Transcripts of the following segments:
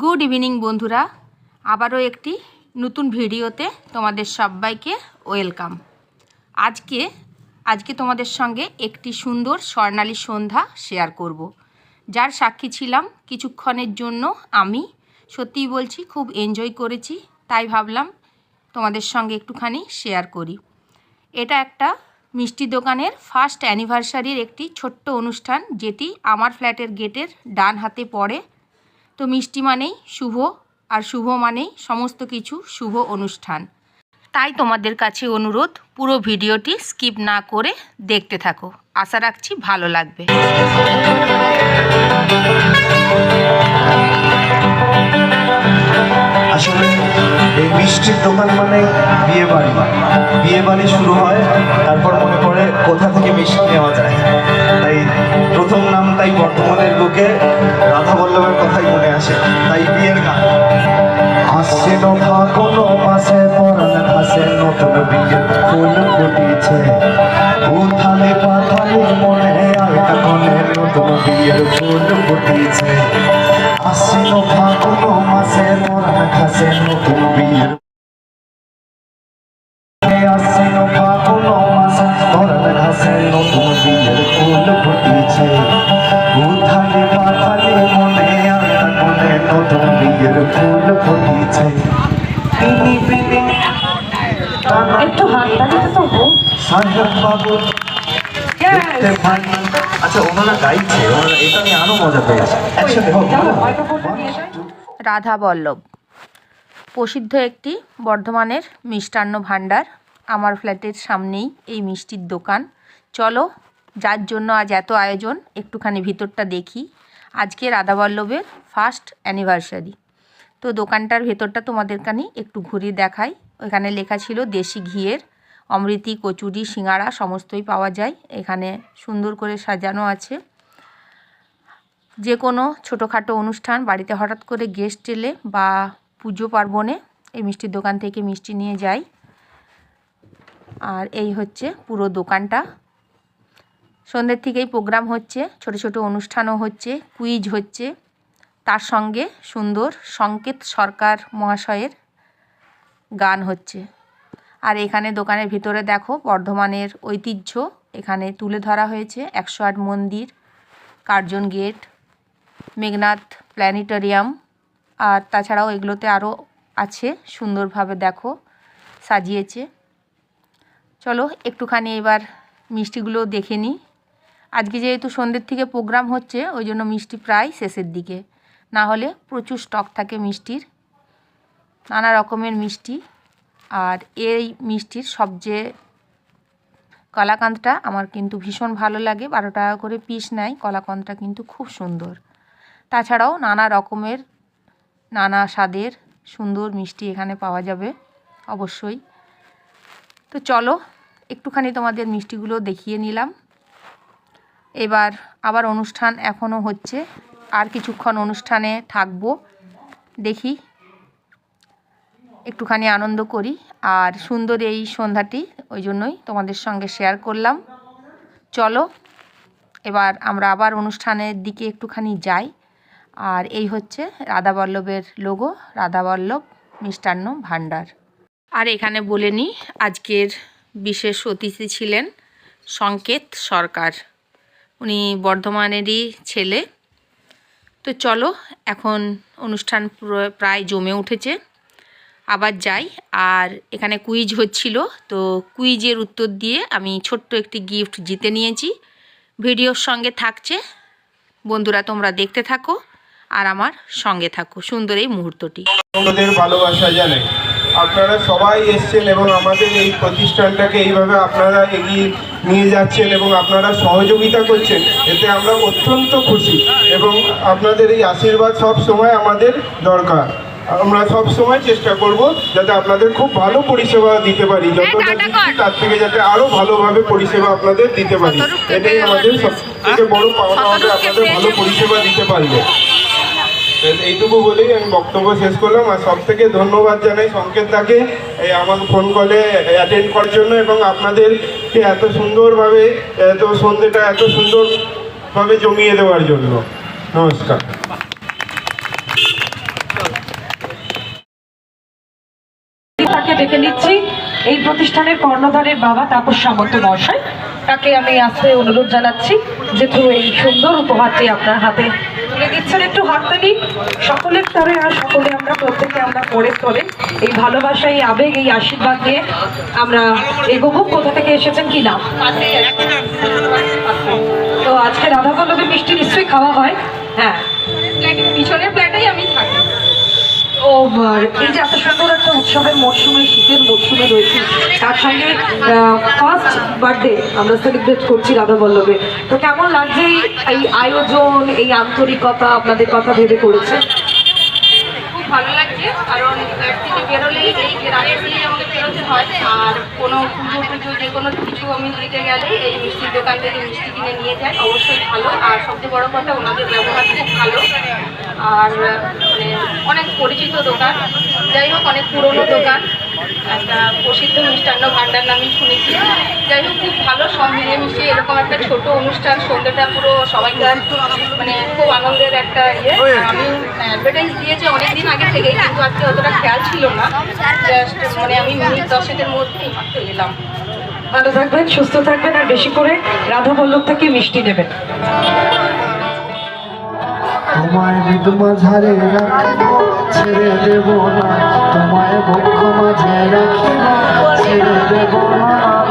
Good evening বন্ধুরা। আবারও একটি নতুন ভিডিওতে তোমাদের সবাইকে ওয়েলকাম। আজকে আজকে তোমাদের সঙ্গে একটি সুন্দর স্বর্ণালী সন্ধ্যা শেয়ার করব। যার সাক্ষী ছিলাম কিছুক্ষণের জন্য আমি। সত্যিই বলছি, খুব এনজয় করেছি, তাই ভাবলাম তোমাদের সঙ্গে একটুখানি শেয়ার করি। এটা একটা মিষ্টি দোকানের ফার্স্ট অ্যানিভার্সারির একটি ছোট্ট অনুষ্ঠান, যেটি আমার ফ্ল্যাটের গেটের ডান হাতে পড়ে। তো মিষ্টি মানেই শুভ আর শুভ মানেই সমস্ত কিছু শুভ অনুষ্ঠান। তাই তোমাদের কাছে অনুরোধ, পুরো ভিডিওটি স্কিপ না করে দেখতে থাকো। আশা রাখছি ভালো লাগবে। এই মিষ্টির দোকান মানে বিয়ে বাড়ি বিয়ে বাড়ি শুরু হয়, তারপর মনে পড়ে কোথা থেকে মিষ্টি নেওয়া যায়। তাই প্রথম নাম তাই বর্তমানের নভা কোনো মাসে পরাণ ঘাসে নতুন ফুল ফুটিছে। উথালে পাথালে মনে আলটা কনে নতুন বিয়ের নতুন ফুল রাধা বল্লভ। প্রসিদ্ধ একটি বর্ধমানের মিষ্টান্ন ভাণ্ডার। আমার ফ্ল্যাটের সামনেই এই মিষ্টির দোকান। চলো, যার জন্য আজ এত আয়োজন, একটুখানি ভিতরটা দেখি। আজকে রাধা বল্লভের ফার্স্ট অ্যানিভার্সারি তো দোকানটার ভেতরটা তোমাদের কানে একটু ঘুরিয়ে দেখাই। ওখানে লেখা ছিল দেশি ঘিয়ের, অমৃতি, কচুরি, সিঙ্গারা, সমস্তই পাওয়া যায়। এখানে সুন্দর করে সাজানো আছে। যে কোনো ছোটোখাটো অনুষ্ঠান, বাড়িতে হঠাৎ করে গেস্ট এলে বা পুজো পার্বণে এই মিষ্টির দোকান থেকে মিষ্টি নিয়ে যাই। আর এই হচ্ছে পুরো দোকানটা। সন্ধ্যের থেকেই প্রোগ্রাম হচ্ছে, ছোট ছোট অনুষ্ঠানও হচ্ছে, কুইজ হচ্ছে। তার সঙ্গে সুন্দর সংকেত সরকার মহাশয়ের গান হচ্ছে। আর এখানে দোকানের ভিতরে দেখো বর্ধমানের ঐতিহ্য, এখানে তুলে ধরা হয়েছে একশো আট মন্দির, কার্জন গেট, মেঘনাথ প্ল্যানেটোরিয়াম, আর তাছাড়াও এগুলোতে আরও আছে, সুন্দরভাবে দেখো, সাজিয়েছে। চলো একটুখানি এবার মিষ্টিগুলো দেখে নিই। আজকে যেহেতু সন্ধ্যের থেকে প্রোগ্রাম হচ্ছে, ওই জন্য মিষ্টি প্রায় শেষের দিকে। না হলে প্রচুর স্টক থাকে মিষ্টির, নানা রকমের মিষ্টি। আর এই মিষ্টির সবচেয়ে কলাকান্তটা আমার কিন্তু ভীষণ ভালো লাগে, বারো টাকা করে পিস নেয় কলাকান্তটা কিন্তু খুব সুন্দর। তাছাড়াও নানা রকমের, নানা স্বাদের সুন্দর মিষ্টি এখানে পাওয়া যাবে, অবশ্যই। তো চলো, একটুখানি তোমাদের মিষ্টিগুলো দেখিয়ে নিলাম। এবার আবার অনুষ্ঠান এখনও হচ্ছে। আর কিছুক্ষণ অনুষ্ঠানে থাকব। দেখি, একটুখানি আনন্দ করি। আর সুন্দর এই সন্ধ্যাটি, ওই জন্যই তোমাদের সঙ্গে শেয়ার করলাম। চলো, এবার আমরা আবার অনুষ্ঠানের দিকে একটুখানি যাই। আর এই হচ্ছে রাধাবল্লভের লোগো রাধাবল্লভ মিষ্টান্ন ভাণ্ডার। আর এখানে বলে নিই, আজকের বিশেষ অতিথি ছিলেন সংকেত সরকার। বর্ধমানেরই ছেলে। তো চলো, এখন অনুষ্ঠান পুরো প্রায় জমে উঠেছে। আবার যাই, আর এখানে কুইজ হচ্ছিল। তো কুইজের উত্তর দিয়ে আমি ছোট্ট একটি গিফট জিতে নিয়েছি। ভিডিওর সঙ্গে থাকছে। বন্ধুরা, তোমরা দেখতে থাকো, আর আমার সঙ্গে থাকো। সুন্দর এই মুহূর্তটি। ভালোবাসা জানে। আপনারা সবাই এসছেন এবং আমাদের এই প্রতিষ্ঠানটাকে এইভাবে আপনারা এগিয়ে নিয়ে যাচ্ছেন এবং আপনারা সহযোগিতা করছেন এতে আমরা অত্যন্ত খুশি এবং আপনাদের এই আশীর্বাদ সব সময় আমাদের দরকার। আমরা সব সময় চেষ্টা করব যাতে আপনাদের খুব ভালো পরিষেবা দিতে পারি যতটা দিচ্ছি তার থেকে যাতে আরও ভালোভাবে পরিষেবা আপনাদের দিতে পারি। এটাই আমাদের সব থেকে বড় পাওনা হবে আপনাদের ভালো পরিষেবা দিতে পারলে। এইটুকু বলেই আমি বক্তব্য শেষ করলাম। আর সব থেকে ধন্যবাদ জানাই সংকেত তাকে এই আমার ফোন কলে অ্যাটেন্ড করার জন্য এবং আপনাদেরকে এত সুন্দরভাবে, এত সন্ধ্যেটা এত সুন্দরভাবে জমিয়ে দেওয়ার জন্য। নমস্কার। তাকে ডেকে নিচ্ছি। এই প্রতিষ্ঠানের কর্ণধারের বাবা তাপস সামন্ত মহাশয়। তাকে আমি আসতে অনুরোধ জানাচ্ছি যে এই সুন্দর উপহারটি আপনার হাতে তুলে দিচ্ছেন একটু হাততালি। সকলের তরে আর সকলে আমরা প্রত্যেকে আমরা করে তরে এই ভালোবাসা এই আবেগ এই আশীর্বাদ দিয়ে আমরা এগোবো। কোথা থেকে এসেছেন কি না তো আজকে রাধা বল্লভের মিষ্টি নিশ্চয়ই খাওয়া হয়। হ্যাঁ পিছনের প্ল্যাটাই আমি থাকি ও আর এই যে এত সুন্দর একটা উৎসবের মরশুমে, শীতের মরশুমে রয়েছে, তার ফার্স্ট বার্থডে আমরা সেলিব্রেট করছি রাধা তো কেমন লাগছে এই- আয়োজন, এই আন্তরিকতা আপনাদের কথা ভেবে করেছে? খুব ভালো লাগছে, কারণ থেকে বেরোলেই এই বেরোতে হয়, আর কোনো পুজো টুজো, যে কোনো কিছু আমি দিতে গেলে এই মিষ্টির দোকান থেকে মিষ্টি কিনে নিয়ে যাই। অবশ্যই ভালো, আর সবচেয়ে বড় কথা, ওনাদের ব্যবহার খুব ভালো। আর মানে অনেক পরিচিত দোকান। যাই হোক অনেক পুরনো দোকান। একটা প্রসিদ্ধ মিষ্টান্ন ভাণ্ডার নামে শুনেছি। যাই হোক খুব ভালো সব মিলেমিশে এরকম একটা ছোট অনুষ্ঠান সন্ধ্যেটা পুরো সবাইকার মানে খুব আনন্দের একটা ইয়ে। আমি অ্যাডভার্টাইজ দিয়েছি অনেকদিন আগে থেকেই কিন্তু আজকে অতটা খেয়াল ছিল না। জাস্ট মানে আমি মিনিট দশেকের মধ্যেই মাত্র এলাম। ভালো থাকবেন সুস্থ থাকবেন আর বেশি করে রাধা বল্লভ থেকে মিষ্টি নেবেন তোমায় মৃদু মাঝারে রাখিব ছেড়ে দেব না তোমায় বক্ষ মাঝে রাখিব ছেড়ে দেব না।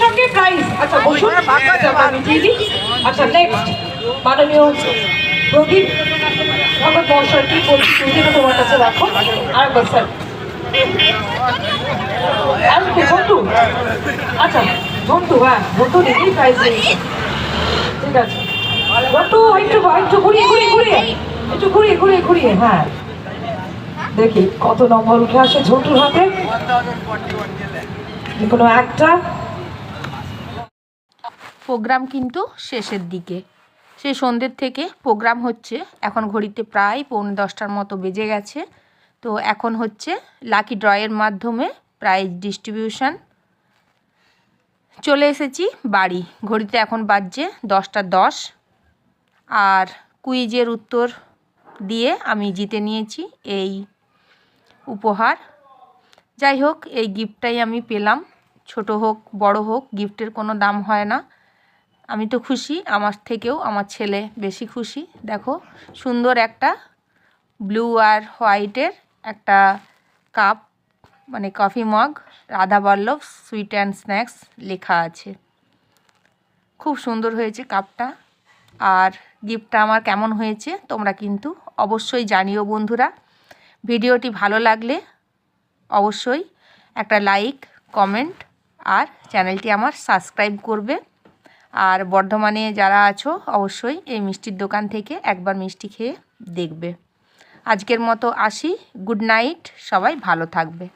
সঙ্গে প্রাইজ আচ্ছা বসুন। আচ্ছা, আমি দিয়ে দিই আচ্ছা নেক্সট মাননীয় প্রদীপ। ভগত মহাশয় কি বলছি তোমার কাছে রাখো আরেকবার স্যার আচ্ছা হ্যাঁ প্রাইজ ঠিক আছে। একটু একটু ঘুরিয়ে ঘুরিয়ে ঘুরিয়ে। একটু ঘুরিয়ে ঘুরিয়ে ঘুরিয়ে হ্যাঁ। দেখি, কত নম্বর উঠে আসে ঝন্টুর হাতে। কোনো একটা। প্রোগ্রাম কিন্তু শেষের দিকে। সেই সন্ধ্যের থেকে প্রোগ্রাম হচ্ছে। এখন ঘড়িতে প্রায় পৌনে দশটার মতো বেজে গেছে। তো এখন হচ্ছে লাকি ড্রয়ের মাধ্যমে প্রাইজ ডিস্ট্রিবিউশন। চলে এসেছি বাড়ি। ঘড়িতে এখন বাজছে দশটা দশ। আর কুইজের উত্তর দিয়ে আমি জিতে নিয়েছি এই উপহার। যাই হোক, এই গিফটটাই আমি পেলাম। ছোট হোক, বড় হোক, গিফটের কোনো দাম হয় না। আমি তো খুশি, আমার থেকেও আমার ছেলে বেশি খুশি। দেখো, সুন্দর একটা ব্লু আর হোয়াইটের একটা কাপ মানে coffee mug Radha Ballabh sweet and snacks লেখা আছে। খুব সুন্দর হয়েছে কাপটা। আর গিফটটা আমার কেমন হয়েছে তোমরা কিন্তু অবশ্যই জানিও বন্ধুরা। ভিডিওটি ভালো লাগলে অবশ্যই একটা লাইক কমেন্ট আর চ্যানেলটি আমার সাবস্ক্রাইব করবে। আর বর্ধমানে যারা আছো, অবশ্যই এই মিষ্টির দোকান থেকে একবার মিষ্টি খেয়ে দেখবে। আজকের মতো আসি। গুড নাইট সবাই ভালো থাকবে।